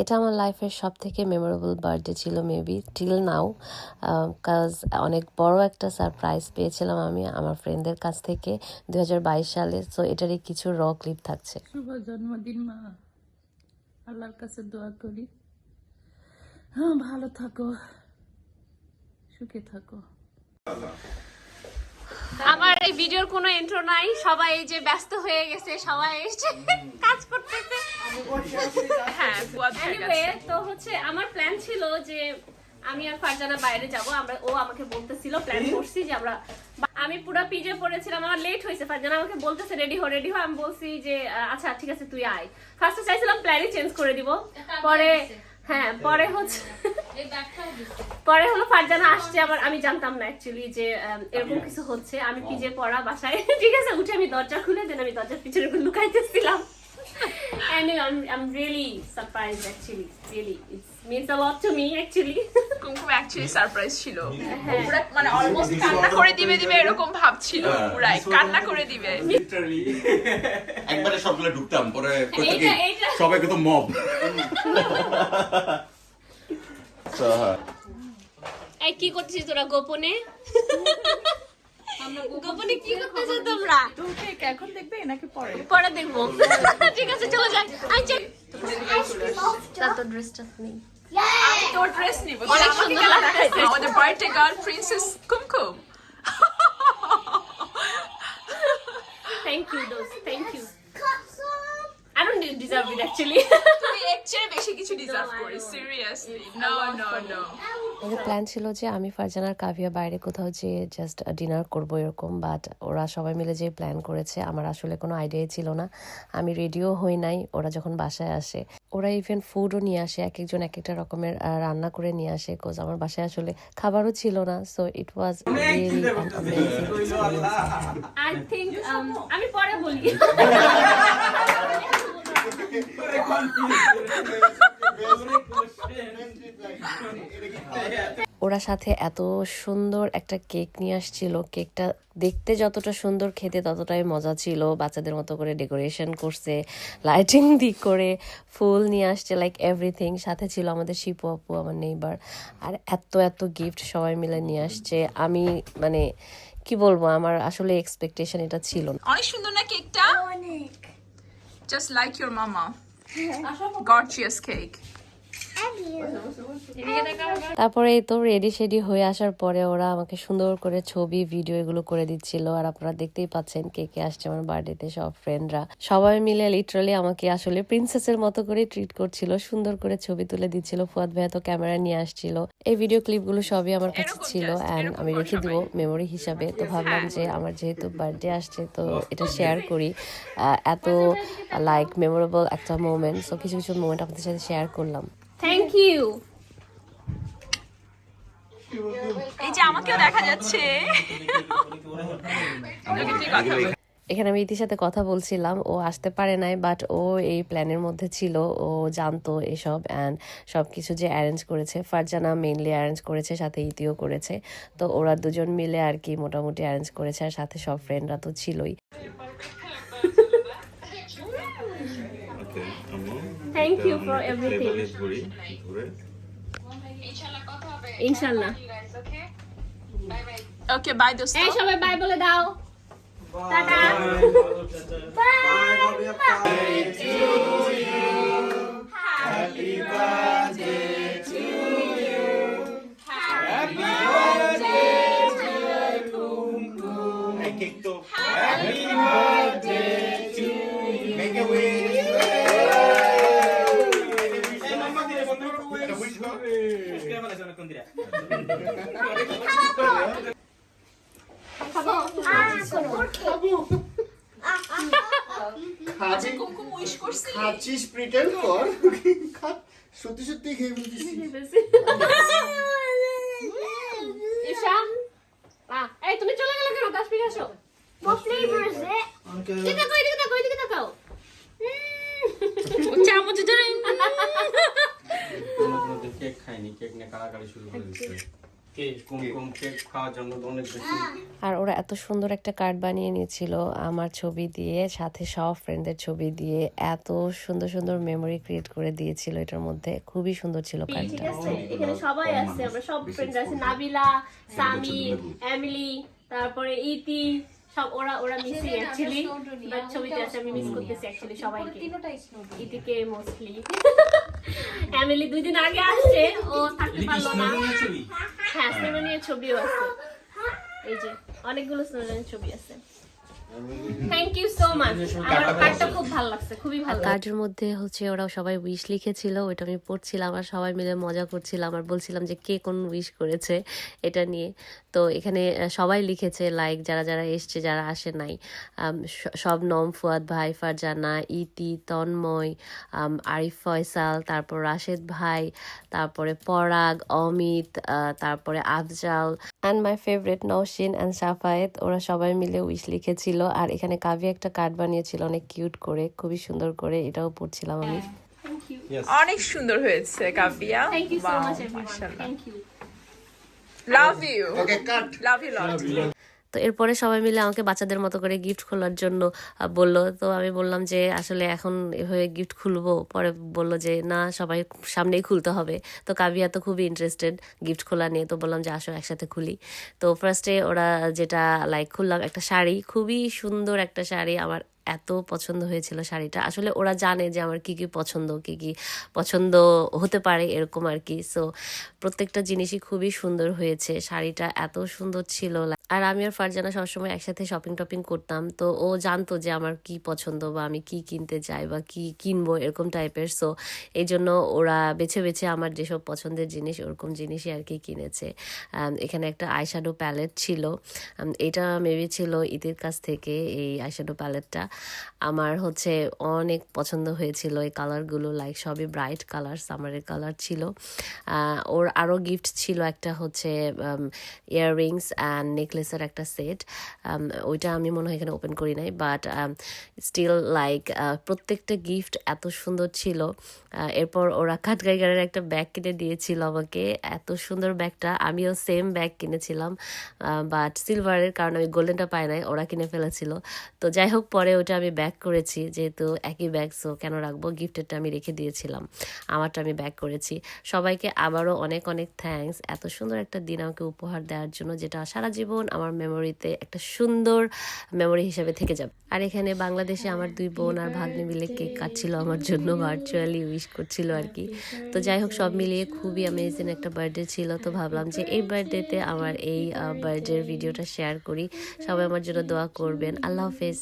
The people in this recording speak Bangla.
এটা আমার লাইফের সব থেকে মেমোরেবল বার্থডে ছিল মেবি টিল নাও কাজ অনেক বড় একটা সারপ্রাইজ পেয়েছিলাম আমি আমার ফ্রেন্ডদের কাছ থেকে দু হাজার বাইশ সালে। সো এটারই কিছু র ক্লিপ থাকছে। শুভ জন্মদিন মা। আল্লাহর কাছে দোয়া করি। হ্যাঁ ভালো থাকো। সুখে থাকো। আমার এই ভিডিওর কোনো ইন্ট্রো নাই। সবাই এই যে ব্যস্ত হয়ে গেছে সবাই এসে কাজ করতেছে। হ্যাঁ তো হচ্ছে আমার প্ল্যান ছিল যে আমি আর ফারজানা বাইরে যাব আমরা ও আমাকে বলতেছিল প্ল্যান করছি যে আমরা আমি পুরো পিজে পড়েছিলাম আমার লেট হয়েছে ফারজানা আমাকে বলতেছে রেডি হো রেডি হো। আমি বলছি যে আচ্ছা ঠিক আছে তুই আয়। ফার্স্টে চাইছিলাম প্ল্যানই চেঞ্জ করে দিব। পরে হ্যাঁ পরে হচ্ছে পরে হলো ফারজানা আসছে আবার আমি জানতাম না অ্যাকচুয়ালি যে এরকম কিছু হচ্ছে। আমি পিজে পড়া বাসায়। ঠিক আছে উঠে আমি দরজা খুলে দেন আমি দরজার পিছনে লুকাইতেছিলাম। and I'm, I'm really surprised actually. Really. It means a lot to me actually. Kumkum actually surprise ছিল। পুরা মানে অলমোস্ট কান্না করে দিবে দিবে এরকম ভাব ছিল। পুরাই কান্না করে দিবে। লিটারালি একবারে সবগুলো ঢুকতাম পরে কইতো কি এইটা- এইটা- সবাই কত মব। So, হ্যাঁ। এই কি করছিস তোরা গোপনে? গোপনে কি করতেছো তোমরা? এখন দেখবে নাকি পরে? পরে দেখব। ঠিক আছে চলে যাই। আই চেক তার তো ড্রেসটা নেই। আমি তোর ড্রেস নিব। অনেক সুন্দর লাগছে। আমাদের birthday girl princess Kumkum. Thank you thank you I don't deserve it actually. তুমি এর চেয়ে বেশি কিছু ডিজার্ভ করিস সিরিয়াসলি নো নো নো আমাদের প্ল্যান ছিল যে আমি ফারজানার কাভিয়া বাইরে কোথাও যেয়ে জাস্ট ডিনার করব এরকম বাট ওরা সবাই মিলে যে প্ল্যান করেছে। আমার আসলে কোনো আইডিয়াই ছিল না। আমি রেডিও হই নাই ওরা যখন বাসায় আসে ওরা ইভেন ফুডও নিয়ে আসে এক একজন এক একটা রকমের রান্না করে নিয়ে আসে কোজ আমার বাসায় আসলে খাবারও ছিল না সো ইট ওয়াজ রিয়েলি আমি পরে বলি। ওরা সাথে এত সুন্দর একটা কেক নিয়ে আসছিল। কেকটা দেখতে যতটা সুন্দর খেতে ততটাই মজা ছিল। বাচ্চাদের মতো করে ডেকোরেশন করছে লাইটিং দিক করে ফুল নিয়ে আসছে লাইক এভরিথিং সাথে ছিল আমাদের শিপু আপু আমার নেইবার আর এত এত গিফট সবাই মিলে নিয়ে আসছে। আমি মানে কি বলব আমার আসলে এক্সপেকটেশন এটা ছিল না। অনেক সুন্দর না কেকটা? Just like your mama gorgeous cake তারপরে এই তো রেডি শেডি হয়ে আসার পরে ওরা আমাকে সুন্দর করে ছবি ভিডিও এগুলো করে দিচ্ছিল। আর আপনারা দেখতেই পাচ্ছেন কে কে আসছে আমার বার্থডেতে সব ফ্রেন্ডরা সবাই মিলে লিটারালি আমাকে আসলে প্রিন্সেসের মতো করে ট্রিট করছিল সুন্দর করে ছবি তুলে দিচ্ছিল। ফুয়াদ ভাইয়া তো ক্যামেরা নিয়ে আসছিল। এই ভিডিও ক্লিপগুলো সবই আমার কাছে ছিল অ্যান্ড আমি রেখে দিব। মেমোরি হিসাবে। তো ভাবলাম যে আমার যেহেতু বার্থডে আসছে তো এটা শেয়ার করি। এত লাইক মেমোরেবল একটা মোমেন্ট সো কিছু কিছু মোমেন্ট আপনাদের সাথে শেয়ার করলাম। থ্যাংক ইউ এই যে আমাকেও দেখা যাচ্ছে। এখানে আমি ইতির সাথে কথা বলছিলাম, ও আসতে পারে নাই বাট ও এই প্ল্যানের মধ্যে ছিল, ও জানতো এসব অ্যান্ড সব কিছু যে অ্যারেঞ্জ করেছে, ফারজানা মেইনলি অ্যারেঞ্জ করেছে, সাথে ইতিও করেছে। তো ওরা দুজন মিলে আর কি মোটামুটি অ্যারেঞ্জ করেছে, আর সাথে সব ফ্রেন্ডরা তো ছিলই। থ্যাংক ইউ ফর এভরিথিং ইনশাআল্লাহ ওকে বাই দোস্ত এই সবাই বাই বলে দাও টাটা আচ্ছা কুমকুম উইশ করছিলি খাচ্ছিস প্রিটেন্ড কর। সত্যি সত্যি খেয়ে ফেলছিস এই তুমি চলে গেলে কেন? দশ মিনিট আসো। What flavor is it? এদিকে তাকাও চামচ ধরে। কেক খাইনি কেক নিয়ে কাড়াকাড়ি শুরু করে দিচ্ছে আর ওরা এত সুন্দর একটা কার্ড বানিয়ে নিয়েছিল আমার ছবি দিয়ে সাথে সব ফ্রেন্ডদের ছবি দিয়ে এত সুন্দর সুন্দর মেমোরি ক্রিয়েট করে দিয়েছিল এটার মধ্যে। খুবই সুন্দর ছিল কার্ডটা আছে এখানে সবাই আছে আমরা সব ফ্রেন্ড আছে নাবিলা সামি এমিলি তারপরে ইতি সব ওরা ওরা মিসিং অ্যাকচুয়ালি বাট ছবিতে আছে আমি মিস করতেছি অ্যাকচুয়ালি সবাইকে। ইতিকে মোস্টলি এমিলি দুই দিন আগে আসছে ও থাকতে পারল না। হ্যাঁ স্নেহনীয় ছবিও আছে। এই যে অনেকগুলো স্নেহনীয় ছবি আছে। কার্ডের মধ্যে হচ্ছে ওরা সবাই উইশ লিখেছিল ওইটা আমি পড়ছিলাম আর সবাই মিলে মজা করছিলাম আর বলছিলাম যে কে কোন উইশ করেছে এটা নিয়ে। তো এখানে সবাই লিখেছে লাইক যারা যারা এসছে যারা আসে নাই সব নম ফুয়াদ ভাই ফারজানা ইতি তন্ময় আরিফ ফয়সাল তারপর রাশেদ ভাই তারপরে পরাগ অমিত আহ, তারপরে Afzal and my favourite Naushin and Safayet ওরা সবাই মিলে উইশ লিখেছিল। আর এখানে কাভি একটা কার্ড বানিয়েছিল অনেক কিউট করে খুবই সুন্দর করে এটাও পড়ছিলাম আমি। অনেক সুন্দর হয়েছে Kavya thank you so much everyone thank you love you okay cut love you lot তো এরপরে সবাই মিলে আমাকে বাচ্চাদের মতো করে গিফট খোলার জন্য বলল। তো আমি বললাম যে, আসলে এখন এভাবে গিফট খুলবো। পরে বলল যে, না, সবাই সামনেই খুলতে হবে। তো কাবিয়া তো খুবই ইন্টারেস্টেড গিফট খোলা নিয়ে। তো বললাম যে, আসো, একসাথে খুলি। তো ফার্স্টে ওরা যেটা লাইক খুললাম একটা শাড়ি। খুবই সুন্দর একটা শাড়ি। আমার এত পছন্দ হয়েছিল শাড়িটা। আসলে ওরা জানে যে আমার কি কি পছন্দ, কি কি পছন্দ হতে পারে এরকম আর কি। সো প্রত্যেকটা জিনিসই খুবই সুন্দর হয়েছে। শাড়িটা এত সুন্দর ছিল। আর আমি আর ফারজানা সবসময় একসাথে শপিং টপিং করতাম। তো ও জানতো যে আমার কি পছন্দ বা আমি কি কিনতে চাই বা কি কিনবো এরকম টাইপের সো এই জন্য ওরা বেছে বেছে আমার যেসব পছন্দের জিনিস ওরকম জিনিসই আর কি কিনেছে। এখানে একটা আইশ্যাডো প্যালেট ছিল। এটা মেবি ছিল ঈদের কাছ থেকে এই আইশ্যাডো প্যালেটটা আমার হচ্ছে অনেক পছন্দ হয়েছিল এই কালারগুলো লাইক সবই ব্রাইট কালার সামারের কালার ছিল। ওর আরও গিফট ছিল একটা হচ্ছে ইয়াররিংস অ্যান্ড নেকলেসের একটা সেট ওইটা আমি মনে হয় এখানে ওপেন করি নাই বাট স্টিল লাইক প্রত্যেকটা গিফট এত সুন্দর ছিল। এরপর ওরা কাঠগাইগারের একটা ব্যাগ কিনে দিয়েছিল আমাকে। এত সুন্দর ব্যাগটা আমিও সেম ব্যাগ কিনেছিলাম। বাট সিলভারের কারণ আমি গোল্ডেনটা পাই নাই, ওরা কিনে ফেলেছিল। তো যাই হোক, পরে ওটা আমি ব্যাক করেছি, যেহেতু একই ব্যাগ সো কেন রাখব? গিফটেরটা আমি রেখে দিয়েছিলাম, আমারটা আমি ব্যাক করেছি। সবাইকে আবারও অনেক অনেক থ্যাঙ্কস এত সুন্দর একটা দিন আমাকে উপহার দেওয়ার জন্য, যেটা সারা জীবন আমার মেমোরিতে একটা সুন্দর মেমোরি হিসেবে থেকে যাবে। আর এখানে বাংলাদেশে আমার দুই বোন আর ভাগ্নি মিলে কেক কাটছিল আমার জন্য ভার্চুয়ালি উইশ করছিল আর কি। তো যাই হোক, সব মিলিয়ে খুবই অ্যামেজিং একটা বার্থডে ছিল। তো ভাবলাম যে এই বার্থডেতে আমার এই বার্থডের ভিডিওটা শেয়ার করি। সবাই আমার জন্য দোয়া করবেন। আল্লাহ হাফেজ।